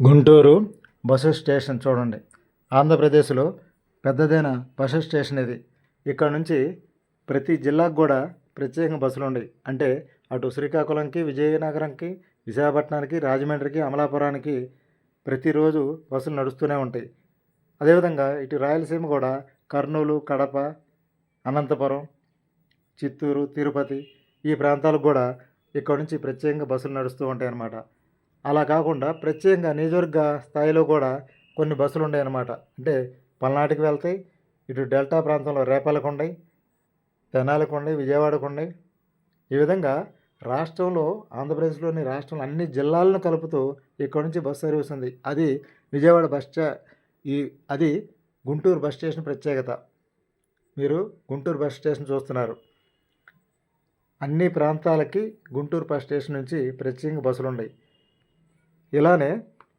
Guntur bus station చూడండి. ఆంధ్రప్రదేశ్లో పెద్దదైన బస్సు స్టేషన్ ఇది. ఇక్కడ నుంచి ప్రతి జిల్లాకు కూడా ప్రత్యేకంగా బస్సులు ఉన్నాయి అంటే అటు శ్రీకాకుళంకి విజయనగరంకి విశాఖపట్నానికి రాజమండ్రికి అమలాపురానికి ప్రతిరోజు బస్సులు నడుస్తూనే ఉంటాయి. అదేవిధంగా ఇటు రాయలసీమ కూడా కర్నూలు కడప అనంతపురం చిత్తూరు తిరుపతి ఈ ప్రాంతాలకు కూడా ఇక్కడ నుంచి ప్రత్యేకంగా బస్సులు నడుస్తూ ఉంటాయి అన్నమాట అలా కాకుండా ప్రత్యేకంగా నియోజకవర్గ స్థాయిలో కూడా కొన్ని బస్సులు ఉన్నాయి అన్నమాట అంటే పల్నాటికి వెళ్తాయి ఇటు డెల్టా ప్రాంతంలో రేపాలకు ఉన్నాయి తెనాలకు ఉన్నాయి విజయవాడకు ఉన్నాయి. ఈ విధంగా రాష్ట్రంలో ఆంధ్రప్రదేశ్లోని రాష్ట్రంలో అన్ని జిల్లాలను కలుపుతూ ఇక్కడ నుంచి బస్ సర్వీస్ ఉంది. అది విజయవాడ బస్ స్టా ఈ అది గుంటూరు బస్ స్టేషన్ ప్రత్యేకత. మీరు గుంటూరు బస్ స్టేషన్ చూస్తున్నారు. అన్ని ప్రాంతాలకి గుంటూరు బస్ స్టేషన్ నుంచి ప్రత్యేకంగా బస్సులు ఉన్నాయి. ఇలానే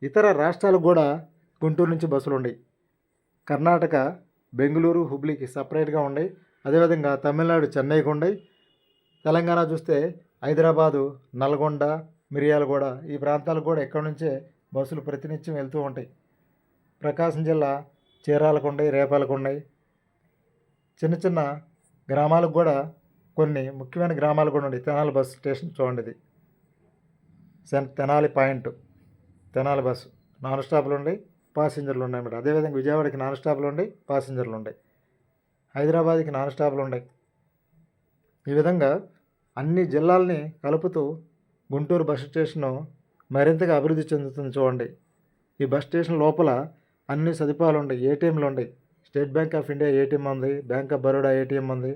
ఇతర రాష్ట్రాలకు కూడా గుంటూరు నుంచి బస్సులు ఉన్నాయి కర్ణాటక బెంగళూరు హుబ్లీకి సపరేట్గా ఉన్నాయి అదేవిధంగా తమిళనాడు చెన్నైకి ఉన్నాయి తెలంగాణ చూస్తే హైదరాబాదు నల్గొండ మిర్యాలగూడ ఈ ప్రాంతాలకు కూడా ఎక్కడి నుంచే బస్సులు ప్రతినిత్యం వెళ్తూ ఉంటాయి. ప్రకాశం జిల్లా చీరాలకు ఉన్నాయి రేపాలకు ఉన్నాయి చిన్న చిన్న గ్రామాలకు కూడా కొన్ని ముఖ్యమైన గ్రామాలు కూడా ఉన్నాయి తెనాలి బస్ స్టేషన్ చూడండి ఇది. సెన్ Tenali point. Tenali bus. Non స్టాప్లు ఉన్నాయి పాసింజర్లు ఉన్నాయి అన్నమాట అదేవిధంగా విజయవాడకి నాన్ స్టాప్లు ఉన్నాయి పాసింజర్లు ఉన్నాయి హైదరాబాద్కి నాన్ స్టాప్లు ఉన్నాయి ఈ విధంగా అన్ని జిల్లాల్ని కలుపుతూ గుంటూరు బస్ స్టేషను మరింతగా అభివృద్ధి చెందుతుంది చూడండి. ఈ బస్ స్టేషన్ లోపల అన్ని సదుపాయాలు ఉన్నాయి ఏటీఎంలు ఉన్నాయి state bank of India ATM ఉంది. బ్యాంక్ ఆఫ్ బరోడా ఏటీఎం ఉంది.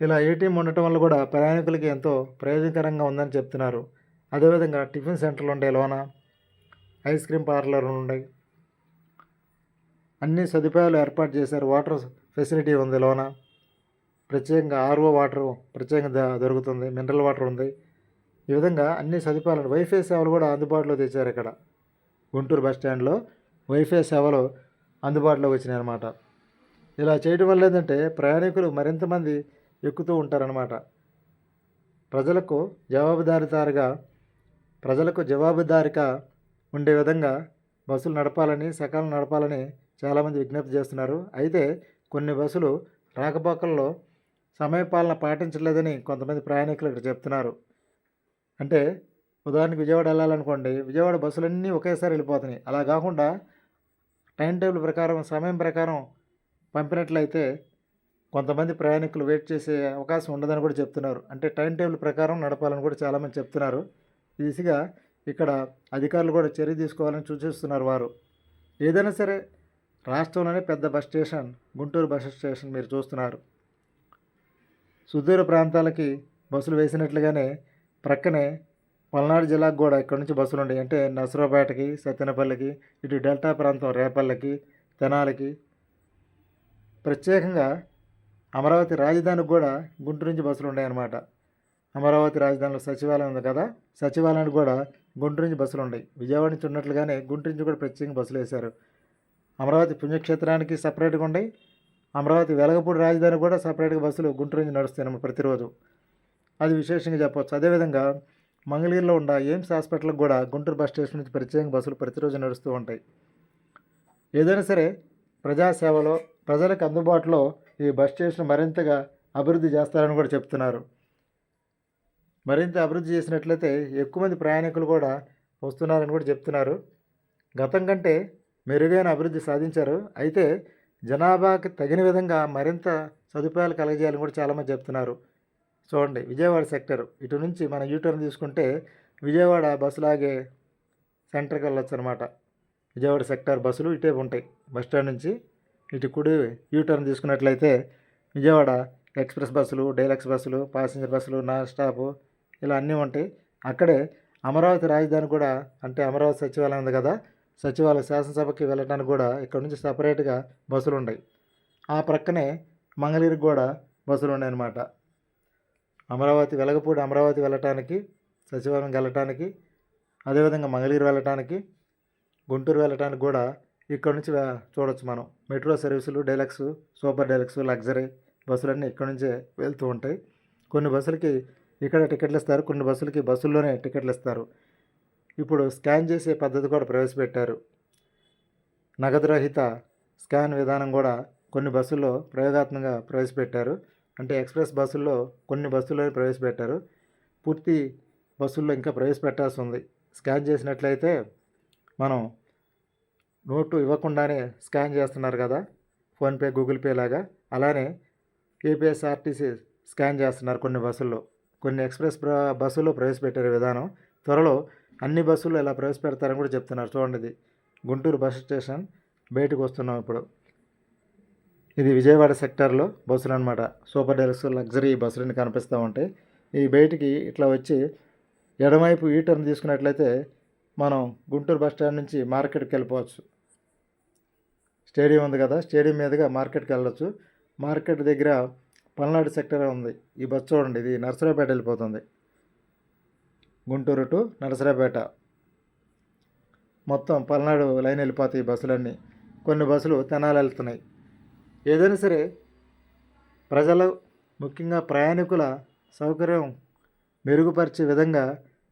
ఇలా ఏటీఎం ఉండటం వల్ల కూడా ప్రయాణికులకి ఎంతో ప్రయోజనకరంగా ఉందని చెప్తున్నారు. అదేవిధంగా టిఫిన్ సెంటర్లు ఉండే లోన ఐస్ క్రీమ్ పార్లర్లు ఉన్నాయి అన్ని సదుపాయాలు ఏర్పాటు చేశారు. వాటర్ ఫెసిలిటీ ఉంది లోన. ప్రత్యేకంగా ఆర్ఓ వాటర్ ప్రత్యేకంగా దొరుకుతుంది. మినరల్ వాటర్ ఉంది. ఈ విధంగా అన్ని సదుపాయాలు వైఫై సేవలు కూడా అందుబాటులో తెచ్చారు ఇక్కడ. గుంటూరు బస్ స్టాండ్లో వైఫై సేవలు అందుబాటులోకి వచ్చినాయి అన్నమాట. ఇలా చేయడం వల్ల ఏంటంటే ప్రయాణికులు మరింత మంది ఎక్కుతూ ఉంటారనమాట ప్రజలకు జవాబుదారితారుగా ప్రజలకు జవాబుదారిగా ఉండే విధంగా బస్సులు నడపాలని సకాలం నడపాలని చాలామంది విజ్ఞప్తి చేస్తున్నారు. అయితే కొన్ని బస్సులు రాకపోకల్లో సమయపాలన పాటించలేదని కొంతమంది ప్రయాణికులు ఇక్కడ చెప్తున్నారు. అంటే ఉదాహరణకు విజయవాడ వెళ్ళాలనుకోండి విజయవాడ బస్సులన్నీ ఒకేసారి వెళ్ళిపోతున్నాయి. అలా కాకుండా టైం టేబుల్ ప్రకారం సమయం ప్రకారం పంపినట్లయితే కొంతమంది ప్రయాణికులు వెయిట్ చేసే అవకాశం ఉండదని కూడా చెప్తున్నారు. అంటే టైం టేబుల్ ప్రకారం నడపాలని కూడా చాలామంది చెప్తున్నారు. దిశగా ఇక్కడ అధికారులు కూడా చర్య తీసుకోవాలని సూచిస్తున్నారు వారు. ఏదైనా సరే రాష్ట్రంలోనే పెద్ద bus station Guntur bus station మీరు చూస్తున్నారు. సుదూర ప్రాంతాలకి బస్సులు వేసినట్లుగానే ప్రక్కనే పల్నాడు జిల్లాకు కూడా ఇక్కడ నుంచి బస్సులు ఉన్నాయి అంటే నసరాపేటకి సత్తెనపల్లికి ఇటు డెల్టా ప్రాంతం రేపల్లకి తెనాలికి. ప్రత్యేకంగా అమరావతి రాజధానికి కూడా గుంటూరు నుంచి బస్సులు ఉన్నాయన్నమాట. అమరావతి రాజధానిలో సచివాలయం ఉంది కదా? సచివాలయానికి కూడా గుంటూరు నుంచి బస్సులు ఉన్నాయి. విజయవాడ నుంచి ఉన్నట్లుగానే గుంటూరు నుంచి కూడా ప్రత్యేకంగా బస్సులు వేశారు. అమరావతి పుణ్యక్షేత్రానికి సపరేట్గా ఉన్నాయి. అమరావతి వెలగపూడి రాజధాని కూడా సపరేట్గా బస్సులు గుంటూరు నుంచి నడుస్తాయి ప్రతిరోజు. అది విశేషంగా చెప్పవచ్చు. అదేవిధంగా మంగళగిరిలో ఉన్న ఎయిమ్స్ హాస్పిటల్కి కూడా గుంటూరు బస్ స్టేషన్ నుంచి ప్రత్యేకంగా బస్సులు ప్రతిరోజు నడుస్తూ ఉంటాయి. ఏదైనా సరే ప్రజాసేవలో ప్రజలకు అందుబాటులో ఈ బస్ స్టేషన్ మరింతగా అభివృద్ధి చేస్తారని కూడా చెప్తున్నారు. మరింత అభివృద్ధి చేసినట్లయితే ఎక్కువ మంది ప్రయాణికులు కూడా వస్తున్నారని కూడా చెప్తున్నారు. గతం కంటే మెరుగైన అభివృద్ధి సాధించారు. అయితే జనాభాకి తగిన విధంగా మరింత సదుపాయాలు కలగజేయాలని కూడా చాలామంది చెప్తున్నారు. చూడండి విజయవాడ సెక్టర్. ఇటు నుంచి మనం యూటర్న్ తీసుకుంటే విజయవాడ బస్సులాగే సెంటర్కి వెళ్ళొచ్చు అనమాట విజయవాడ సెక్టార్ బస్సులు ఇటే ఉంటాయి. బస్ స్టాండ్ నుంచి ఇటు కుడి యూటర్న్ తీసుకున్నట్లయితే విజయవాడ ఎక్స్ప్రెస్ బస్సులు డైలక్స్ బస్సులు ప్యాసింజర్ బస్సులు నాన్ స్టాప్ ఇలా అన్నీ ఉంటాయి. అక్కడే అమరావతి రాజధాని కూడా అంటే అమరావతి సచివాలయం ఉంది కదా సచివాలయ శాసనసభకి వెళ్ళడానికి కూడా ఇక్కడ నుంచి సపరేట్గా బస్సులు ఉన్నాయి ఆ ప్రక్కనే మంగళగిరికి కూడా బస్సులు ఉన్నాయి అన్నమాట అమరావతి వెలగపూడి అమరావతి వెళ్ళటానికి సచివాలయం వెళ్ళటానికి అదేవిధంగా మంగళగిరి వెళ్ళటానికి గుంటూరు వెళ్ళటానికి కూడా ఇక్కడ నుంచి చూడొచ్చు మనం. మెట్రో సర్వీసులు డైలక్స్ సూపర్ డైలక్స్ లగ్జరీ బస్సులన్నీ ఇక్కడ నుంచే వెళ్తూ ఉంటాయి. కొన్ని బస్సులకి ఇక్కడ టికెట్లు ఇస్తారు. కొన్ని బస్సులకి బస్సుల్లోనే టికెట్లు ఇస్తారు. ఇప్పుడు స్కాన్ చేసే పద్ధతి కూడా ప్రవేశపెట్టారు. నగదు రహిత స్కాన్ విధానం కూడా కొన్ని బస్సుల్లో ప్రయోగాత్మకంగా ప్రవేశపెట్టారు. అంటే ఎక్స్ప్రెస్ బస్సుల్లో కొన్ని బస్సుల్లో ప్రవేశపెట్టారు. పూర్తి బస్సుల్లో ఇంకా ప్రవేశపెట్టాల్సి ఉంది. స్కాన్ చేసినట్లయితే మనం నోటు ఇవ్వకుండానే స్కాన్ చేస్తున్నారు కదా. ఫోన్పే గూగుల్ పే లాగా. అలానే ఏపీఎస్ఆర్టీసీ స్కాన్ చేస్తున్నారు కొన్ని బస్సుల్లో. కొన్ని ఎక్స్ప్రెస్ బస్సులో ప్రవేశపెట్టారు విధానం. త్వరలో అన్ని బస్సులు ఇలా ప్రవేశపెడతారని కూడా చెప్తున్నారు. చూడండి ఇది. Guntur bus station. బయటకు వస్తున్నాం ఇప్పుడు. ఇది విజయవాడ సెక్టార్లో బస్సులు అనమాట సూపర్ డెలక్స్ లగ్జరీ బస్సులని కనిపిస్తూ ఉంటాయి. ఈ బయటికి ఇట్లా వచ్చి ఎడమవైపు ఈ టర్న్ తీసుకున్నట్లయితే మనం గుంటూరు బస్ స్టాండ్ నుంచి మార్కెట్కి వెళ్ళిపోవచ్చు. స్టేడియం ఉంది కదా. స్టేడియం మీదుగా మార్కెట్కి వెళ్ళొచ్చు. మార్కెట్ దగ్గర పల్నాడు సెక్టర్ ఉంది. ఈ బస్ చూడండి ఇది నర్సరాపేట వెళ్ళిపోతుంది. గుంటూరు టు నరసరాపేట మొత్తం పల్నాడు లైన్ వెళ్ళిపోతాయి ఈ బస్సులన్నీ. కొన్ని బస్సులు తెనాలి వెళ్తున్నాయి. ఏదైనా సరే ప్రజలు ముఖ్యంగా ప్రయాణికుల సౌకర్యం మెరుగుపరిచే విధంగా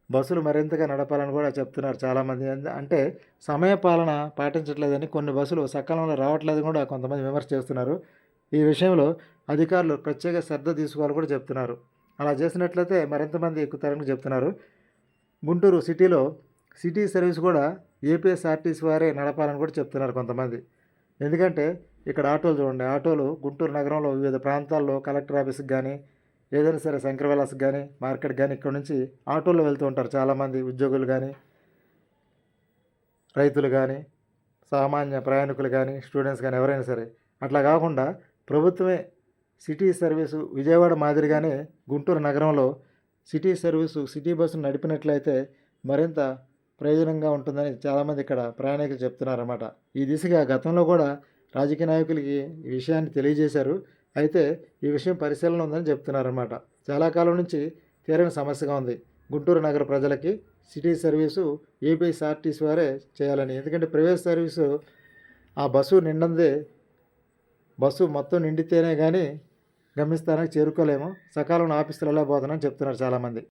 బస్సులు మరింతగా నడపాలని కూడా చెప్తున్నారు చాలామంది. అంటే సమయ పాలన పాటించట్లేదని కొన్ని బస్సులు సకాలంలో రావట్లేదు కూడా కొంతమంది విమర్శ చేస్తున్నారు. ఈ విషయంలో అధికారులు ప్రత్యేక శ్రద్ధ తీసుకోవాలని కూడా చెప్తున్నారు. అలా చేసినట్లయితే మరింతమంది ఎక్కుతారని చెప్తున్నారు. గుంటూరు సిటీలో సిటీ సర్వీస్ కూడా ఏపీఎస్ఆర్టీసీ వారే నడపాలని కూడా చెప్తున్నారు కొంతమంది. ఎందుకంటే ఇక్కడ ఆటోలు చూడండి ఆటోలు గుంటూరు నగరంలో వివిధ ప్రాంతాల్లో కలెక్టర్ ఆఫీస్కి కానీ ఏదైనా సరే శంకరవిలాస్కి కానీ మార్కెట్ కానీ ఇక్కడ నుంచి ఆటోలో వెళ్తూ ఉంటారు చాలామంది ఉద్యోగులు కానీ రైతులు కానీ సామాన్య ప్రయాణికులు కానీ స్టూడెంట్స్ కానీ ఎవరైనా సరే. అట్లా కాకుండా ప్రభుత్వమే సిటీ సర్వీసు విజయవాడ మాదిరిగానే గుంటూరు నగరంలో సిటీ సర్వీసు సిటీ బస్సును నడిపినట్లయితే మరింత ప్రయోజనంగా ఉంటుందని చాలామంది ఇక్కడ ప్రయాణికులు చెప్తున్నారన్నమాట. ఈ దిశగా గతంలో కూడా రాజకీయ నాయకులకి ఈ విషయాన్ని తెలియజేశారు. అయితే ఈ విషయం పరిశీలన ఉందని చెప్తున్నారన్నమాట. చాలా కాలం నుంచి తీరని సమస్యగా ఉంది. గుంటూరు నగర ప్రజలకి సిటీ సర్వీసు ఏపీఎస్ఆర్టీసీ వారే చేయాలని. ఎందుకంటే ప్రైవేట్ సర్వీసు ఆ బస్సు నిండందే బస్సు మొత్తం నిండితేనే కానీ గమ్యస్థానానికి చేరుకోలేము. సకాలంలో ఆఫీసులు ఎలా పోతున్నారని చెప్తున్నారు చాలామంది.